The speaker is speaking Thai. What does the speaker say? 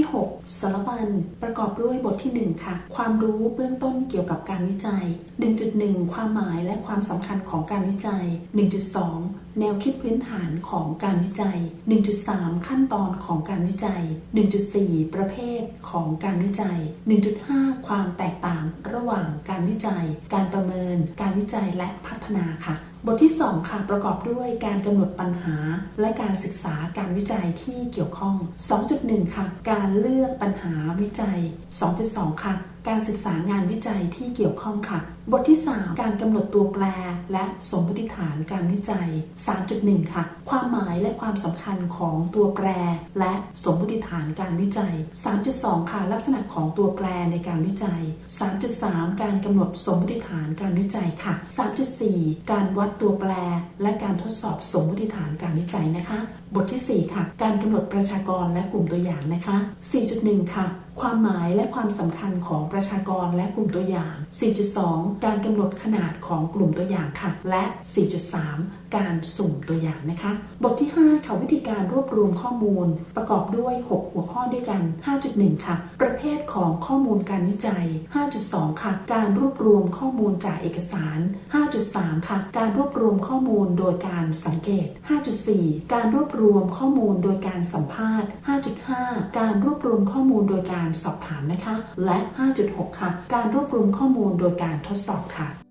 ที่ 6 สารบัญประกอบด้วยบทที่ 1 ค่ะ ความรู้เบื้องต้นเกี่ยวกับการวิจัย 1.1 ความหมายและความสำคัญของการวิจัย 1.2 แนวคิดพื้นฐานของการวิจัย 1.3 ขั้นตอนของการวิจัย 1.4 ประเภทของการวิจัย 1.5 ความแตกต่างระหว่างการวิจัย การประเมิน การวิจัยและพัฒนาค่ะ บทที่ 2 ค่ะประกอบด้วยการกำหนดปัญหา และการศึกษาการวิจัยที่เกี่ยวข้อง 2.1 ค่ะ การเลือกปัญหาวิจัย 2.2 ค่ะการศึกษางานวิจัยที่เกี่ยวข้องค่ะ บทที่ 3 การกำหนดตัวแปร และสมมติฐานการวิจัย 3.1 ค่ะ ความหมายและความสำคัญของตัวแปร และสมมติฐานการวิจัย 3.2 ค่ะ ลักษณะของตัวแปรในการวิจัย 3.3 การกำหนดสมมติฐานการวิจัยค่ะ 3.4 การวัดตัวแปร และการทดสอบสมมติฐานการวิจัยนะคะ บทที่ 4 ค่ะ การกำหนดประชากรและกลุ่มตัวอย่างนะคะ 4.1 ค่ะ ความหมายและความสำคัญของประชากรและกลุ่มตัวอย่าง 4.2 การกำหนดขนาดของกลุ่มตัวอย่างค่ะ และ 4.3 การสุ่มตัวอย่างนะคะ บทที่ 5 ค่ะวิธีการรวบรวมข้อมูล ประกอบด้วย 6 หัวข้อด้วยกัน 5.1 ค่ะประ เภทของข้อมูลการวิจัย 5.2 ค่ะ การรวบรวมข้อมูลจากเอกสาร 5.3 ค่ะ การรวบรวมข้อมูลโดยการสังเกต 5.4 การรวบรวมข้อมูลโดยการสัมภาษณ์ 5.5 การรวบรวมข้อมูลโดยการสอบถามนะคะ และ 5.6 ค่ะ การรวบรวมข้อมูลโดยการทดสอบค่ะ